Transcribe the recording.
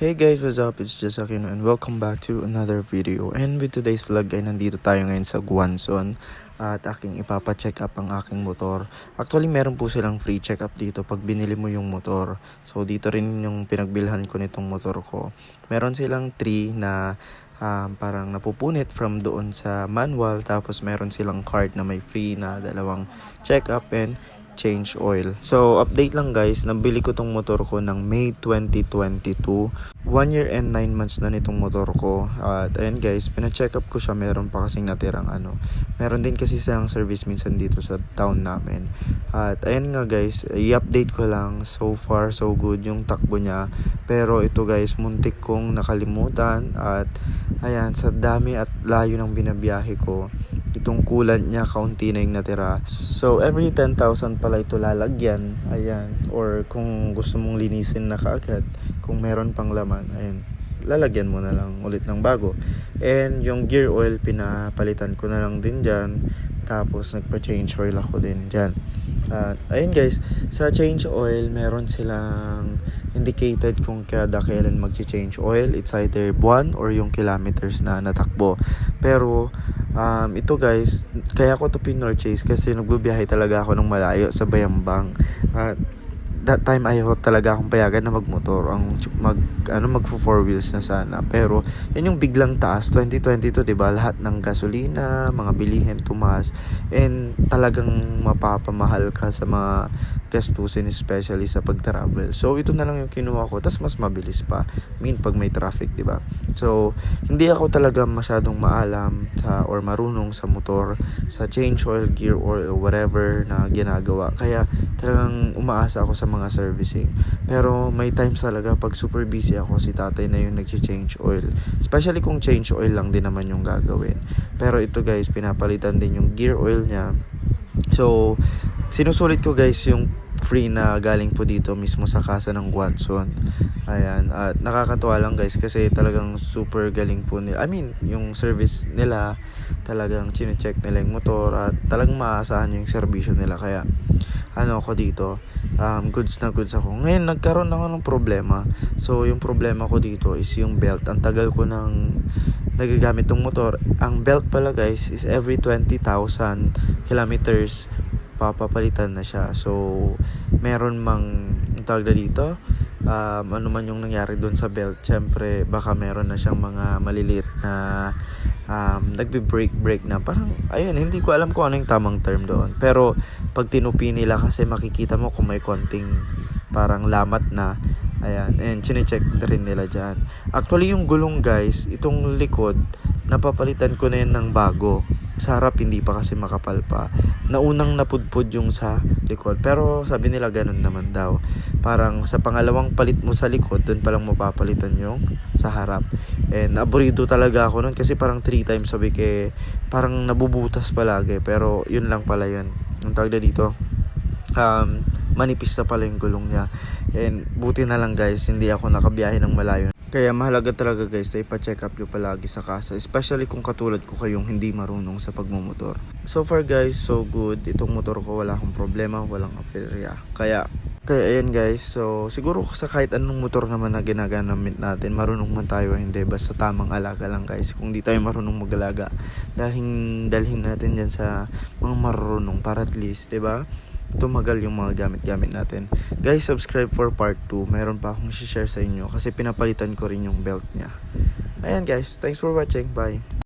Hey guys, what's up? It's just Aquino and welcome back to another video. And with today's vlog ay nandito tayo ngayon sa Guanzon at aking ipapa-check up ang aking motor. Actually, meron po silang free check up dito pag binili mo yung motor. So dito rin yung pinagbilhan ko nitong motor ko. Meron silang 3 na um, parang napupunit from doon sa manual tapos meron silang card na may free na dalawang check up and change oil. So, update lang guys, nabili ko tong motor ko ng May 2022. One year and 9 months na nitong motor ko. At ayun guys, pina-check up ko siya. Meron pa kasing natirang ano. Meron din kasi silang service minsan dito sa town namin. At ayun nga guys, i-update ko lang. So far, so good yung takbo niya. Pero ito guys, muntik kong nakalimutan. At ayan, sa dami at layo ng binabiyahe ko itong coolant niya kaunti na yung natira. So every 10,000 pala ito lalagyan. Ayan. Or kung gusto mong linisin na kaagad, kung meron pang laman, ayan lalagyan mo na lang ulit ng bago. And yung gear oil, pinapalitan ko na lang din dyan. Tapos nagpa-change oil ako din dyan. At ayun guys, sa change oil, meron silang indicated kung kada kailan mag-change oil. It's either buwan or yung kilometers na natakbo. Pero um, ito guys, kaya ko to pinurchase kasi nagbibiyahe talaga ako ng malayo sa Bayambang. At that time ayaw talaga akong payagan na magmotor. Ang mag ano mag four wheels na sana. Pero yan yung biglang taas. 2022 'di ba? Lahat ng gasolina mga bilihin tumaas. And talagang mapapamahal ka sa mga gastusin especially sa pag-travel. So ito na lang yung kinuha ko. Tas mas mabilis pa. Mean pag may traffic 'di ba? So hindi ako talaga masyadong maalam sa or marunong sa motor sa change oil gear oil or whatever na ginagawa. Kaya talagang umaasa ako sa mga servicing. Pero may times talaga pag super busy ako, si tatay na yung nag-change oil. Especially kung change oil lang din naman yung gagawin. Pero ito guys, pinapalitan din yung gear oil niya. So, sinusulit ko guys yung free na galing po dito mismo sa kasa ng Guanzon. Ayan, at nakakatuwa lang guys kasi talagang super galing po nila. I mean, yung service nila talagang chine-check nila yung motor at talagang maaasahan yung serbisyo nila kaya ano ako dito, um, goods na goods ako. Ngayon, nagkaroon ako ng problema. So, yung problema ko dito is yung belt. Ang tagal ko nang nagagamit ng motor. Ang belt pala guys is every 20,000 kilometers papapalitan na siya. So, meron mang ang tawag na dito, um, ano man yung nangyari doon sa belt, syempre baka meron na siyang mga maliliit na um, nagbe-break break na. Parang ayun hindi ko alam kung ano yung tamang term doon. Pero pag tinupi nila kasi makikita mo kung may konting parang lamat na ayan and chine-check rin nila dyan. Actually yung gulong guys itong likod napapalitan ko na yun ng bago. Sa harap hindi pa kasi makapal pa. Naunang napudpud yung sa likod. Pero sabi nila ganun naman daw. Parang sa pangalawang palit mo sa likod doon palang mapapalitan yung sa harap. And aburido talaga ako nun kasi parang 3 times sabi ke parang nabubutas palagi. Pero yun lang pala yun. Ang tawag na dito um, manipis na pala yung gulong niya. And buti na lang guys hindi ako nakabiyahe ng malayo kaya mahalaga talaga guys na ipa-check up nyo palagi sa kasa. Especially kung katulad ko kayong hindi marunong sa pagmumotor. So far guys, so good. Itong motor ko wala akong problema, walang aperya. Kaya, kaya ayan guys. So siguro sa kahit anong motor naman na ginagamit natin, marunong man tayo hindi. Basta tamang alaga lang guys. Kung di tayo marunong mag-alaga, dalhin, dalhin natin yan sa mga marunong para at least, ba? Tumagal yung mga gamit-gamit natin. Guys, subscribe for part 2. Meron pa akong share sa inyo kasi pinapalitan ko rin yung belt niya. Ayan guys, thanks for watching. Bye.